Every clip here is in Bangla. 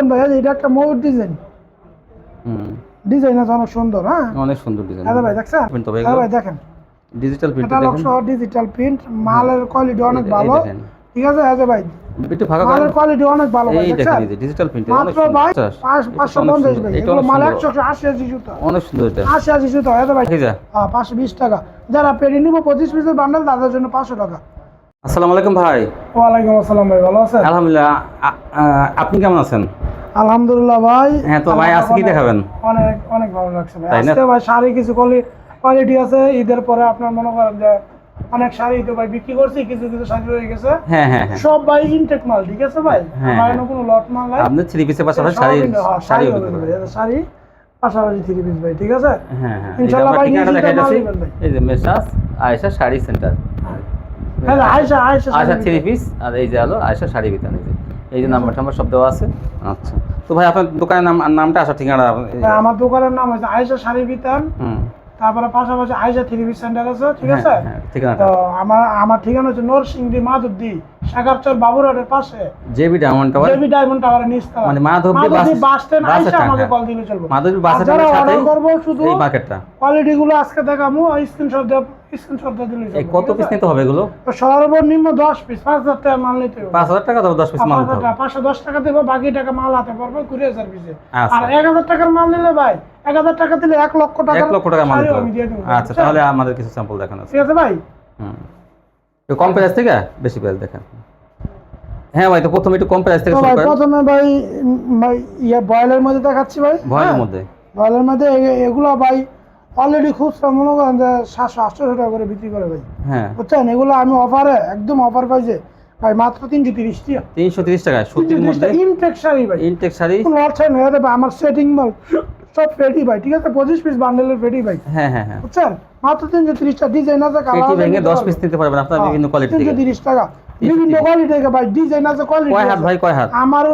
বলবেন ভাই এটা একটা ময়ূর ডিজাইন হুম। ডিজাইন আছে অনেক সুন্দর হ্যাঁ? অনেক সুন্দর ডিজাইন হ্যাঁ ভাই দেখছেন? হ্যাঁ ভাই দেখেন। ডিজিটাল প্রিন্ট দেখেন। সহ ডিজিটাল প্রিন্ট মালের কোয়ালিটি অনেক ভালো। ঠিক আছে যে ভাই একটু ফাঁকা মালের কোয়ালিটি অনেক ভালো ভাই এই দেখেন এই ডিজিটাল প্রিন্ট অনেক সুন্দর। ভাই আচ্ছা, পাঁচ- এটা পাঁচশো অনেক পঞ্চাশ সুন্দর, ভাই। এগুলো মাল সুন্দর। একশো একশো আশি আশি জুতো। অনেক সুন্দর এটা। আশি আশি জুতো হ্যাঁ ভাই। ঠিক আছে হ্যাঁ পাঁচশো বিশ টাকা। যারা পেরি নিবো পঁচিশ পিসের বান্ডেল তাদের জন্য পাঁচশো টাকা। আসসালামু আলাইকুম ভাই। ওয়ালাইকুম আসসালাম ভাই ভালো আছেন? আলহামদুলিল্লাহ। আপনি কেমন আছেন? আলহামদুলিল্লাহ ভাই। হ্যাঁ, তো ভাই, আজকে কি দেখাবেন? অনেক অনেক ভালো লাগছে ভাই। আজকে ভাই শাড়ি কিছু কোয়ালিটি আছে ঈদের পরে আপনার মনে করেন যে অনেক শাড়ি তো ভাই বিক্রি করছি কিছু কিছু শাড়ি রয়ে গেছে। হ্যাঁ হ্যাঁ হ্যাঁ। সব ভাই ইনটেক মাল ঠিক আছে ভাই? হ্যাঁ, আমার হ্যাঁ। কোনো লট মাল নাই। আপনি থ্রি পিসের পাশাপাশি শাড়ি শাড়ি শাড়ি পাশাপাশি থ্রি পিস ভাই ঠিক আছে? হ্যাঁ হ্যাঁ ইনশাআল্লাহ ভাই। এই যে মেসাজ আয়েশা শাড়ি সেন্টার হ্যাঁ আয়সা আয়সা শাড়ি থ্রি পিস আর এই যে হলো আয়েশা শাড়ি বিতান এই যে। এই যে নাম্বার টাম্বার সব দেওয়া আছে। আচ্ছা। তো ভাই আপনার দোকানের নাম নামটা আসার ঠিকানা? এই- আমার দোকানের নাম হচ্ছে আয়সা শাড়ি বিতান। হুম। তারপরে পাশাপাশি আয়সা থ্রি সেন্টার আছে ঠিক হ্যাঁ, আছে? ঠিকানা ঠিকানাটা। তো আমার আমার ঠিকানা হচ্ছে নরসিংদী মাধবদী। সাগারচর বাবুরহাটের পাশে। JB diamond tower JB diamond টাওয়ারের নিচতলা মানে মাধবদী বাস- বাস স্ট্যান্ড আইসা আমাকে। কল দিলে চলবে। মাধবদী বাস স্ট্যান্ডের সাথেই শুধু এই মার্কেটটা কোয়ালিটি গুলো আজকে স্ক্রিনশট স্ক্রিনশট দিয়ে দিলে এই কত পিস নিতে হবে এগুলো? সর্বনিম্ন দশ পিস পাঁচ হাজার টাকা মাল নিতে হবে। পাঁচ হাজার টাকা তবে দশ পিস মাল নিতে হবে। টাকা দেবো বাকি টাকা মাল হাতে পারব সার্ভিসে আচ্ছা। আর এক হাজার টাকার মাল নিলে ভাই এক হাজার টাকা দিলে এক লক্ষ টাকা লক্ষ টাকা মাল নিতে হবে। আচ্ছা তাহলে আমাদের কিছু স্যাম্পল দেখানো আছে। ঠিক আছে ভাই? হুম। কম প্রাইস থেকে? বেশি প্রাইস দেখেন। হ্যাঁ ভাই তো প্রথমে একটু কম প্রাইস থেকে শুরু করেন। প্রথমে ভাই ইয়ে বয়েলের মধ্যে দেখাচ্ছি ভাই ভয়ের হ্যাঁ? মধ্যে? বয়েলের মধ্যে এগুলো ভাই অলরেডি খুচরা মনে করেন যে সাতশো আটশো টাকা করে বিক্রি করে ভাই। হ্যাঁ। বুঝছেন? এগুলো আমি অফারে একদম অফার পাইছে ভাই মাত্র তিনশো তিরিশ টাকা। তিনশো তিরিশ টাকা মধ্যে? ইনটেক শাড়ি ভাই। ইনটেক শাড়ি? কোনো অর্থ নেই আমার সেটিং মাল সব ফেডি ভাই ঠিক আছে? পঁচিশ পিস বান্ডেলের ফেডি ভাই হ্যাঁ হ্যাঁ হ্যাঁ। বুঝছেন? মাত্র তিনশো তিরিশ টাকা ডিজাইন আছে ভেঙে দশ পিস নিতে পারবেন আপনার বিভিন্ন কোয়ালিটি তিনশো তিরিশ টাকা। বিভিন্ন কোয়ালিটি থেকে ভাই ডিজাইন আছে কোয়ালিটি কয় হাত ভাই কয় হাত? আমার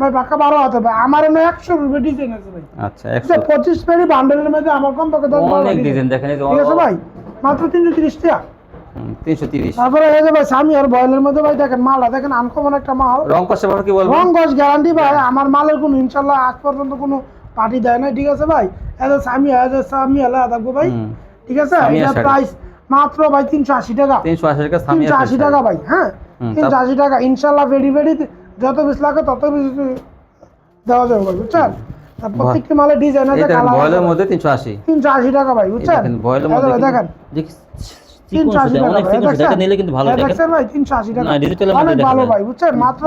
ভাই বাঁকা বারো হাতে ভাই। আমার একশো রুপে ডিজাইন আছে ভাই। আচ্ছা একশো। পঁচিশ পেরি বান্ডেলের মধ্যে আমার কম পক্ষে দশ অনেক ডিজাইন দেখেন ঠিক আছে ভাই মাত্র তিনশো তিরিশ টাকা তিনশো তিরিশ। তারপরে এই যে ভাই স্বামী আর বয়েলের মধ্যে ভাই দেখেন মালটা দেখেন আনকমন একটা মাল। রং কষে কি বলব? রং গজ গ্যারান্টি ভাই আমার মালের কোনো ইনশাল্লাহ আজ পর্যন্ত কোনো পার্টি দেয় না ঠিক আছে ভাই? এজ স্বামী এজ স্বামী হলে থাকব ভাই। ঠিক আছে? এটা প্রাইস মাত্র ভাই তিনশো আশি টাকা। তিনশো আশি টাকা তিনশো আশি টাকা ভাই হ্যাঁ? তিনশো আশি টাকা। ইনশাল্লাহ ভেরি ভেরি যত বেশি লাগে তত বেশি দেওয়া যাবে ভাই বুঝছেন? প্রত্যেকটি মালের ডিজাইন আছে কালার বয়েলের মধ্যে তিনশো আশি। তিনশো আশি টাকা ভাই বুঝছেন? দেখেন মধ্যে দেখেন। টাকা ভাই, নিলে কিন্তু ভালো ভাই টাকা। মধ্যে ভালো ভাই বুঝছেন? মাত্র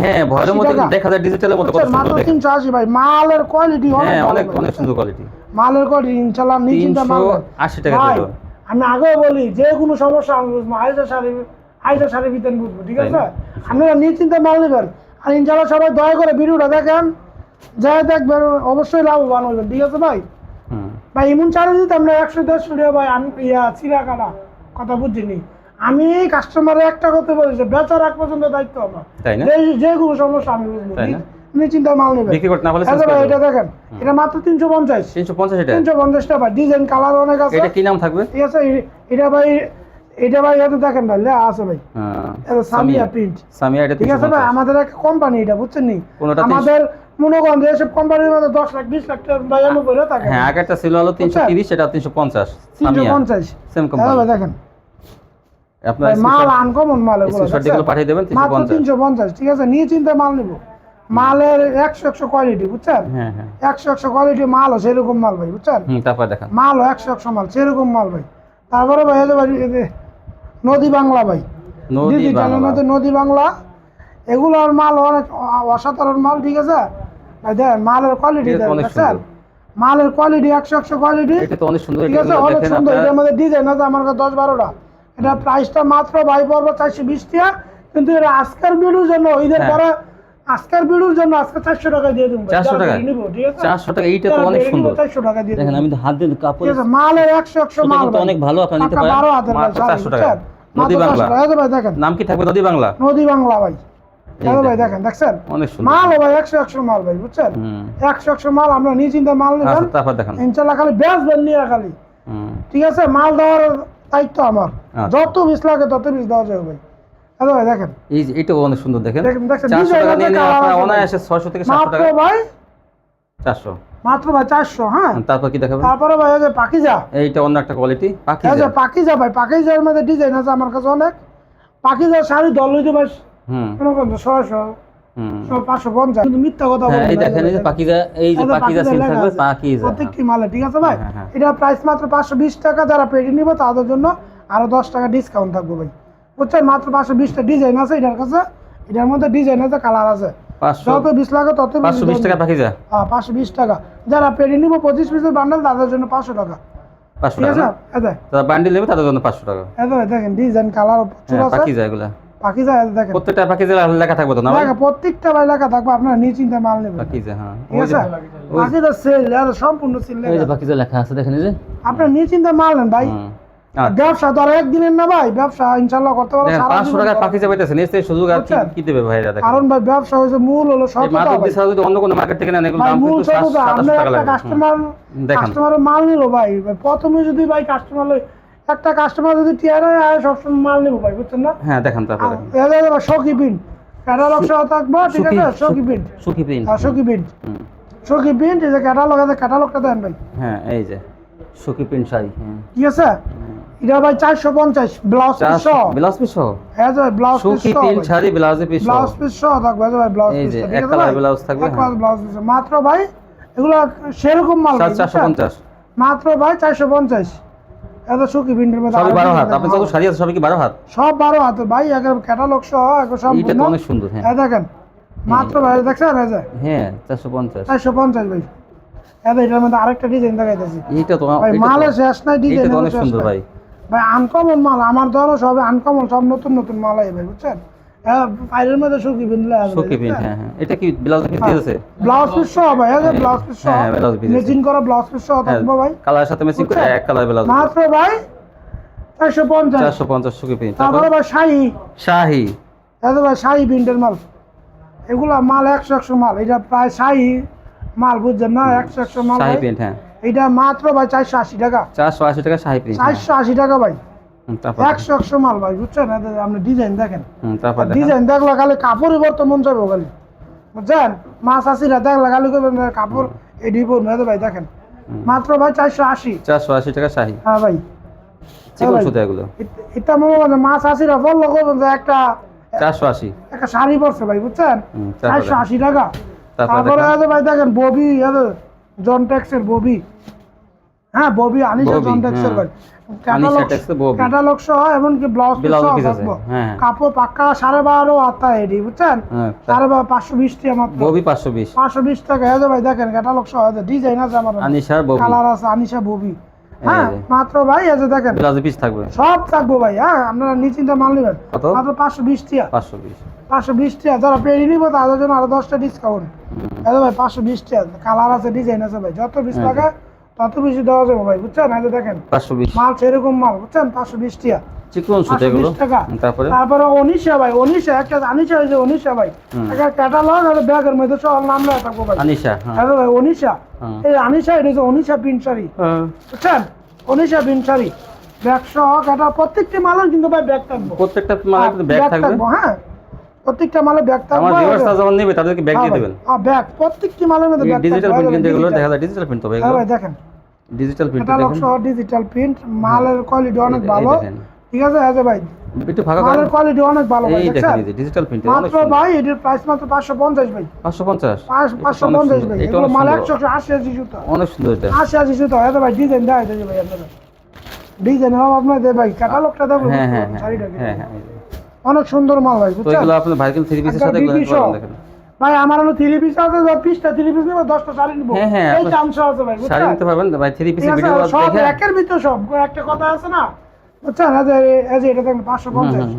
হ্যাঁ ভয়ের মধ্যে দেখা যায় ডিজিটালের মধ্যে কত বুঝছেন, সুন্দর মাত্র দেখেন তিনশো আশি ভাই মালের কোয়ালিটি অনেক হ্যাঁ অনেক অনেক সুন্দর কোয়ালিটি মালের কোয়ালিটি ইনশাল্লাহ নিশ্চিন্তা মাল তিনশো ভাই। আশি টাকা ভাই, আমি আগেও বলি যে কোনো সমস্যা শাড়ি শাড়ি বিতেন বুঝব ঠিক আছে? আপনারা নিশ্চিন্তে মাল নেবেন। আর ইনশাল্লাহ সবাই দয়া করে ভিডিওটা দেখেন। যাই দেখবেন অবশ্যই লাভবান হবেন ঠিক আছে ভাই? ভাই এমন চার্জ দিতে আমরা একশো দেড়শো টাকা ভাই আন- ইয়া চিরা কাটা কথা বুঝিনি। আমি কাস্টমারে একটা কথা বলেছি বেচার এক পর্যন্ত দায়িত্ব আমার। তাই না? যে যে কোনো সমস্যা আমি বুঝব না? মাল নেবেন বিক্রি করতে না পারলে ভাই এটা দেখেন এটা মাত্র তিনশো পঞ্চাশ। তিনশো পঞ্চাশ এটা? তিনশো পঞ্চাশ টাকা ডিজাইন কালার অনেক আছে। এটা কি নাম থাকবে? ঠিক আছে এটা ভাই এটা ভাই এটা দেখেন ভাই আছে ভাই। হ্যাঁ, এটা সামিয়া। প্রিন্ট সামিয়া এটা ঠিক আছে ভাই আমাদের একটা কোম্পানি এটা বুঝছেন নি আমাদের মনে করেন যে এসব কোম্পানির মধ্যে দশ লাখ বিশ লাখ টাকা দাম করে থাকে। হ্যাঁ আগেরটা ছিল হলো তিনশো বুঝছেন? তিরিশ এটা তিনশো পঞ্চাশ তিনশো সামিয়া পঞ্চাশ সেম হ্যাঁ কোম্পানি ভাই দেখেন। আপনার মাল আনকমন মাল এগুলো স্ক্রিনশট দেখছেন? পাঠিয়ে দেবেন তিনশো মাত্র পঞ্চাশ। তিনশো পঞ্চাশ ঠিক আছে? নিয়ে চিন্তা মাল নিব। মালের একশো একশো কোয়ালিটি বুঝছেন? হ্যাঁ হ্যাঁ। একশো একশো কোয়ালিটি মালও সেরকম মাল ভাই বুঝছেন? হুম তারপর দেখান। মালও একশো একশো মাল সেরকম মাল ভাই। তারপরে ভাই এই ভাই নদী বাংলা ভাই। নদী বাংলা। নদী বাংলা? এগুলোর মাল অনেক অসাধারণ মাল ঠিক আছে? ভাই দেখেন মালের কোয়ালিটি সুন্দর। মালের কোয়ালিটি একশো একশো কোয়ালিটি এটা তো অনেক সুন্দর ঠিক আছে? অনেক সুন্দর। এটার মধ্যে ডিজাইন আছে আমার কাছে দশ বারোটা। এটা প্রাইসটা মাত্র ভাই পড়ব চারশো বিশ টাকা কিন্তু এটা আজকের বিড়ুর জন্য ঈদের হ্যাঁ। পরে আজকের বিড়ুর জন্য আজকে চারশো টাকা দিয়ে দেবো। 400 টাকা? চারশো টাকা এইটা তো অনেক সুন্দর। চারশো টাকা দিয়ে দেখেন আমি তো হাত দিয়ে কাপড় মালের একশো একশো মাল। অনেক ভালো আপনারা নিতে পারেন বারো শাড়ি, চারশো টাকা। নদী বাংলা। 400 টাকা। এই যে ভাই দেখেন। নাম কি থাকবে? নদী বাংলা। নদী বাংলা ভাই। দেখেন। দেখছেন? অনেক সুন্দর। মাল ভাই একশো একশো মাল ভাই বুঝছেন? একশো একশো মাল আমরা নিয়ে চিন্তা মাল নেবেন। আচ্ছা তারপর দেখান। ইনশাল্লাহ খালি বেচবেন নিয়ে খালি। ঠিক আছে? মাল দেওয়ার দায়িত্ব আমার। যত বিষ লাগে তত বিষ দেওয়া যাবে ভাই। দেখেন। এই যে এটাও অনেক সুন্দর দেখেন। চারশো টাকা নিয়ে নিয়ে আপনার অনায়াসে ছয়শো থেকে সাতশো মাত্র টাকা। ভাই? চারশো। মাত্র ভাই চারশো হ্যাঁ। তারপর কি দেখাবেন? তারপরে ভাই এই যে পাকিজা। এইটা অন্য একটা কোয়ালিটি এই যে পাকিজা ভাই পাকিজার মধ্যে ডিজাইন আছে আমার কাছে অনেক। শাড়ি দল হইতে ভাই হুম। করেন ছয়শো পাঁচশো পঞ্চাশ। কিন্তু মিথ্যা কথা হ্যাঁ। পাকিজা পাকিজা। পাকিজা প্রত্যেকটি মালে ঠিক আছে ভাই? হ্যাঁ, হ্যাঁ। এটা প্রাইস মাত্র পাঁচশো বিশ টাকা যারা পেটি নিবে তাদের জন্য আরও দশ টাকা ডিসকাউন্ট থাকবে ভাই। বুঝছেন? মাত্র পাঁচশো বিশটা ডিজাইন আছে এটার কাছে। এটার মধ্যে ডিজাইন আছে কালার আছে। যত বিশ লাগে তত পাঁচশো বিশ। টাকা। পাকিজা হ্যাঁ পাঁচশো বিশ টাকা। যারা নিবে পঁচিশ পিসের বান্ডেল তাদের জন্য পাঁচশো টাকা। পাঁচশো টাকা আছে? না? এতে যারা বান্ডিল নেবে তাদের জন্য পাঁচশো টাকা। এতে দেখেন ডিজাইন কালার প্রচুর হ্যাঁ আছে। পাকিজা এগুলা। পাকিজা দেখেন। প্রত্যেকটা পাকিজা লেখা থাকবে তো না ভাই? প্রত্যেকটা ভাই লেখা থাকবে আপনারা নিশ্চিন্তে মাল নেবেন। পাকিজা হ্যাঁ। ঠিক আছে? পাকিজা সেল আর সম্পূর্ণ সেল ওই যে পাকিজা লেখা আছে দেখেন এই যে। আপনার নিশ্চিন্তে মাল নেন ভাই। আচ্ছা। ব্যবসা তো আর একদিনের না ভাই ব্যবসা ইনশাল্লাহ করতে পারো পাঁচশো টাকা করো। পাকিজা পাইতেছেন এর সুযোগ আর কি দেবে দেখেন। কারণ ভাই ব্যবসা হয়েছে মূল হলো মাধবদী যদি অন্য কোনো মার্কেট থেকে নেন দাম কিন্তু। কাস্টমার দেখেন। কাস্টমারের মাল নিল ভাই ভাই, প্রথমে যদি ভাই কাস্টমার একটা কাস্টমার যদি টিয়ার হয় আর সবসময় মাল নেব ভাই বুঝছেন না? হ্যাঁ দেখেন তারপর সখী প্রিন্ট। ক্যাটালগ সহ থাকব ঠিক আছে? সখী প্রিন্ট। সুখী প্রিন্ট। সখী প্রিন্ট। সখী প্রিন্ট এই যে ক্যাটালগ আছে ক্যাটালগটা দেন ভাই। হ্যাঁ এই যে সুখী প্রিন্ট শাড়ি হ্যাঁ ঠিক আছে? এটা ভাই চারশো পঞ্চাশ ব্লাউজ পিস চারশো সহ। ব্লাউজ পিস সহ? হ্যাঁ ব্লাউজ পিস সহ ভাই। শাড়ি ব্লাউজে পিস সহ। ব্লাউজ পিস সহ থাকবে ভাই ব্লাউজ এই যে এক কালার ব্লাউজ থাকবে এক হ্যাঁ। কালার ব্লাউজ পিস মাত্র ভাই এগুলো সেরকম মাল ভাই, চারশো বুঝছেন? পঞ্চাশ। মাত্র ভাই চারশো পঞ্চাশ। এত সুখী প্রিন্টের মধ্যে সবই আরও বারো ডিজাইন হাত। আপনি যত শাড়ি আছে সবই কি বারো হাত? সব বারো হাতে ভাই একদম ক্যাটালগ সহ সম্পূর্ণ তো অনেক সুন্দর হ্যাঁ। দেখেন মাত্র ভাই দেখছেন হ্যাঁ চারশো পঞ্চাশ। চারশো পঞ্চাশ ভাই। এই এটার মধ্যে আরেকটা ডিজাইন দেখাইতেছি। এইটা তো মালের শেষ নাই ডিজাইন তো অনেক সুন্দর ভাই। ভাই আনকমন মাল আমার ধরো সব আনকমন সব নতুন নতুন মাল আই ভাই বুঝছেন? হ্যাঁ ফাইলের মধ্যে সুখী বিনলে সুখী প্রিন্ট হ্যাঁ হ্যাঁ। এটা কি ব্লাউজে পিস দিয়েছে ব্লাউজ পিস সহ ভাই এই ব্লাউজ পিস সহ হ্যাঁ, piece আছে। মেচিং করা ব্লাউজ পিস সহ হ্যাঁ থাকব ভাই? কালারের সাথে ম্যাচিং করে এক কালার ব্লাউজ মাত্র ভাই চারশো পঞ্চাশ। চারশো পঞ্চাশ সুখী প্রিন্ট তারপর ভাই শাড়ি শাহি। এত ভাই শাড়ি প্রিন্টের মাল। এগুলা মাল একশো একশো মাল এটা প্রায় শাড়ি মাল বুঝছেন না? একশো একশো মাল শাহি। প্রিন্ট হ্যাঁ। এটা মাত্র ভাই চারশো আশি টাকা। চারশো আশি টাকা শাহি প্রিন্ট চারশো আশি টাকা ভাই। একশো একশো মাল ভাই বুঝছেন? আপনি ডিজাইন দেখেন। তারপর ডিজাইন দেখলে খালি কাপড়ই বর্ত মন যাব খালি। বুঝছেন? মাছ আসিরা দেখলে খালি কাপড় এডি পড়বে এতে ভাই দেখেন। মাত্র ভাই চারশো আশি। চারশো আশি টাকা শাহি। হ্যাঁ ভাই। চিকন ভাই। সুতা এগুলো। এটা মনে করেন মাছ আসিরা বলল যে একটা চারশো আশি। একটা শাড়ি পরছে ভাই বুঝছেন? চারশো আশি টাকা। তারপরে ভাই দেখেন ববি ববি হ্যাঁ ববি হ্যাঁ। আনিশা ট্যাক্সের ববি। ক্যাটালগ সহ এমনকি ব্লাউজ হ্যাঁ। কাপড় পাক্কা সাড়ে বারো আত্মা এডি বুঝছেন? হ্যাঁ সাড়ে বারো পাঁচশো বিশ টাকা মাত্র। ববি পাঁচশো বিশ। পাঁচশো বিশ টাকা। আছে ভাই দেখেন ক্যাটালগ সহ ডিজাইন আছে আমার। আনিশার ববি কালার আছে আনিসা ববি হ্যাঁ মাত্র ভাই দেখেন। পিস থাকবে। সব থাকব ভাই হ্যাঁ আপনারা নিশ্চিন্তে মাল নেবেন? মাত্র পাঁচশো বিশ টাকা। পাঁচশো বিশ। পাঁচশো বিশ টাকা। যারা পেয়ে নিব তাদের জন্য আরও দশটা ডিসকাউন্ট আরে ভাই পাঁচশো বিশ টাকা। কালার আছে ডিজাইন আছে ভাই। যত বিশ হ্যাঁ, টাকা তত বেশি দেওয়া যাবে ভাই বুঝছেন? এই যে দেখেন পাঁচশো বিশ। মাল সেরকম মাল বুঝছেন? পাঁচশো বিশ টাকা। চিকন সুতা এগুলো। তারপরে? তারপরে অনিশা ভাই অনিশা একটা আনিশা হয়েছে অনিশা ভাই। একটা ক্যাটালগ আর ব্যাগের মধ্যে সব নাম লেখা থাকব ভাই। আনিশা হ্যাঁ। ভাই অনিশা। এই এটা হচ্ছে অনিশা শাড়ি। বুঝছেন? অনিশা শাড়ি। ব্যাগ সহ কাটা প্রত্যেকটি মালের কিন্তু ভাই ব্যাগ থাকব। প্রত্যেকটা মালে কিন্তু ব্যাগ ব্যাগ থাকবে হ্যাঁ। প্রত্যেকটা মালে ব্যাগ থাকব আমার ভিউয়ার্সরা যখন নেবে তাদেরকে ব্যাগ দিয়ে দেবেন। ব্যাগ প্রত্যেকটি মালের মধ্যে ব্যাগ ডিজিটাল প্রিন্ট কিন্তু এগুলো দেখা যায় ডিজিটাল প্রিন্ট হ্যাঁ এগুলো। ভাই দেখেন। ডিজিটাল প্রিন্ট দেখেন। সহ ডিজিটাল প্রিন্ট মালের কোয়ালিটি অনেক ভালো। ঠিক আছে আছে ভাই। একটু ফাঁকা করেন। মালের কোয়ালিটি অনেক ভালো ভাই এই দেখেন এই ডিজিটাল প্রিন্ট মাত্র ভাই এটির প্রাইস মাত্র পাঁচশো পঞ্চাশ ভাই। পাঁচশো পঞ্চাশ? পাঁচ- পাঁচশো পঞ্চাশ ভাই। এটা এগুলো মাল সুন্দর। একশো একশো আশি আশি অনেক সুন্দর এটা। আশি আশি জুতো। এত ভাই ডিজাইন দেয় ভাই আপনারা ডিজাইন হবে আপনার দে ভাই ক্যাটালগটা দেখো হ্যাঁ হ্যাঁ হ্যাঁ হ্যাঁ হ্যাঁ। অনেক সুন্দর মাল ভাই তো বুঝছেন? এগুলো আপনার ভাইকেল থ্রি পিসের সাথে। দেখেন। ভাই আমার হলো থ্রি পিস আছে বা পিসটা থ্রি পিস নেব দশটা শাড়ি নিবো। হ্যাঁ, হ্যাঁ, এই চান্স আছে ভাই শাড়ি নিতে পারবেন। ভাই থ্রি পিসের ভিডিও সব একের ভিতর সব। একটা কথা আছে না বুঝছেন? এই যে এটা দেখেন পাঁচশো পঞ্চাশ।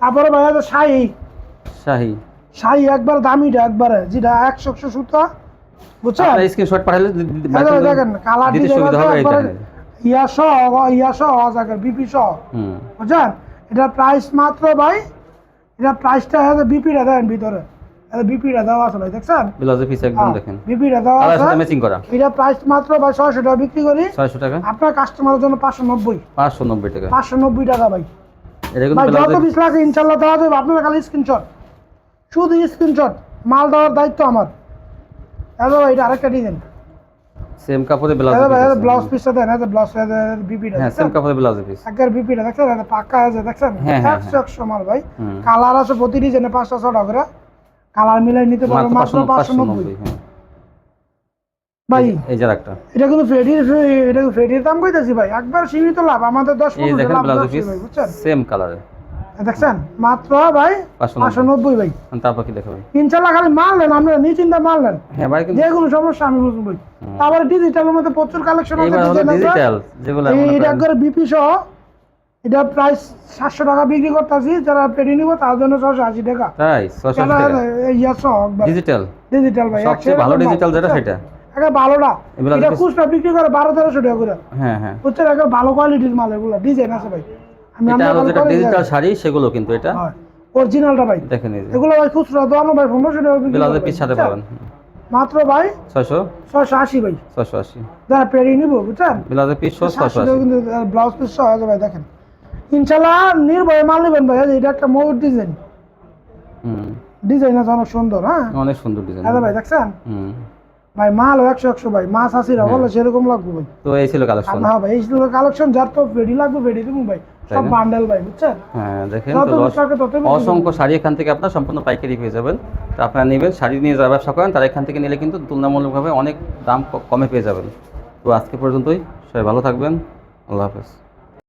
তারপরে ভাই আছে শাড়ি। শাহি শাড়ি একবার দামিটা একবারে যেটা একশো একশো সুতা বুঝছেন? স্ক্রিনশট পাঠালে দেখেন কালার ডিজাইন সুবিধা হবে দেখেন ইয়া সহ ইয়া সহ আছে বিপি সহ বুঝছেন? এটার প্রাইস মাত্র ভাই। এটার প্রাইসটা আছে বিপিটা দেন ভিতরে। এটা বিপিটা দেওয়া আছে ভাই দেখছেন? ব্লাউজের পিস একদম দেখেন। বিপিটা দেওয়া কালার সাথে ম্যাচিং করা। এটা প্রাইস মাত্র ভাই ছয়শো টাকা বিক্রি করি। ছয়শো টাকা। আপনার কাস্টমারের জন্য পাঁচশো নব্বই। পাঁচশো নব্বই টাকা। পাঁচশো নব্বই টাকা ভাই। এটা কিন্তু যত পিস লাগে ইনশাল্লাহ দেওয়া যাবে। আপনারা খালি স্ক্রিনশট শুধু স্ক্রিনশট মাল দেওয়ার দায়িত্ব আমার। হ্যালো এটা আরেকটা ডিজাইন সেম কাপড়ে ব্লাউজ ভাই ব্লাউজ পিসটা দেন এটা ব্লাউজ বিপিটা হ্যাঁ সেম কাপড়ে ব্লাউজ পিস আগের বিপিটা দেখছেন? এটা পাক্কা আছে দেখছেন? হ্যাঁ, হ্যাঁ, একশো একশো মাল ভাই। কালার আছে প্রতি ডিজাইনে পাঁচটা ছটা করে। কালার মিলাই নিতে পারব মাত্র পাঁচশো নব্বই। হ্যাঁ। ভাই এই যে একটা এটা কিন্তু ফেডির এটা ফেডির দাম কইতাছি ভাই। একবার সীমিত লাভ আমাদের দশ এই পনেরো দেখেন লাভ ব্লাউজ যাচ্ছে পিস ভাই বুঝছেন? সেম কালারে দেখছেন? মাত্র ভাই পাঁচশো নব্বই। ভাই। তারপর কি ইনশাল্লাহ খালি মাল নেন আপনারা নিশ্চিন্তে নেন হ্যাঁ ভাই যে কোনো সমস্যা আমি বুঝব ভাই। তারপরে ডিজিটালের মধ্যে প্রচুর কালেকশন আছে। ডিজিটাল যেগুলো এটা করে বিপি সহ এটা প্রাইস সাতশো টাকা বিক্রি করতেছি যারা পেটি নিব তার জন্য ছশো আশি টাকা। তাই ছশো ডিজিটাল ডিজিটাল ভাই। সবচেয়ে ভালো ডিজিটাল যেটা সেটা। একটা ভালোটা এটা খুচরা বিক্রি করে বারো তেরোশো টাকা করে। হ্যাঁ হ্যাঁ। একটা ভালো কোয়ালিটির মাল এগুলো ডিজাইন আছে ভাই। এটা আরও যেটা ডিজিটাল শাড়ি সেগুলো কিন্তু এটা অরিজিনালটা ভাই। দেখেন এগুলো ভাই খুচরা দোকানো ভাই বিক্রি ব্লাউজের পিস সাথে পাবেন মাত্র ভাই ছয়শো? ছয়শো আশি ভাই। ছয়শো আশি। যারা পেরি নিব বুঝছেন? ব্লাউজের পিস কিন্তু ব্লাউজ পিস ভাই দেখেন। ইনশাল্লাহ নির্ভয়ে মাল নেবেন ভাই এটা একটা ময়ূর ডিজাইন হুম। ডিজাইন আছে অনেক সুন্দর হ্যাঁ? অনেক সুন্দর ডিজাইন দাদা ভাই দেখছেন? হুম। ভাই মাল একশো একশো ভাই মাছ আসিরা বলে সেরকম লাগবে ভাই। তো এই ছিল কালেকশন হ্যাঁ ভাই এই কালেকশন যার তো রেডি লাগবে রেডি দেবো ভাই। সব বান্ডেল ভাই বুঝছেন? হ্যাঁ দেখেন অসংখ্য শাড়ি এখান থেকে আপনার সম্পূর্ণ পাইকারি পেয়ে যাবেন। তো আপনারা নেবেন শাড়ি নিয়ে যারা ব্যবসা করেন তারা এখান থেকে নিলে কিন্তু তুলনামূলকভাবে অনেক দাম কমে পেয়ে যাবেন। তো আজকে পর্যন্তই সবাই ভালো থাকবেন আল্লাহ হাফেজ।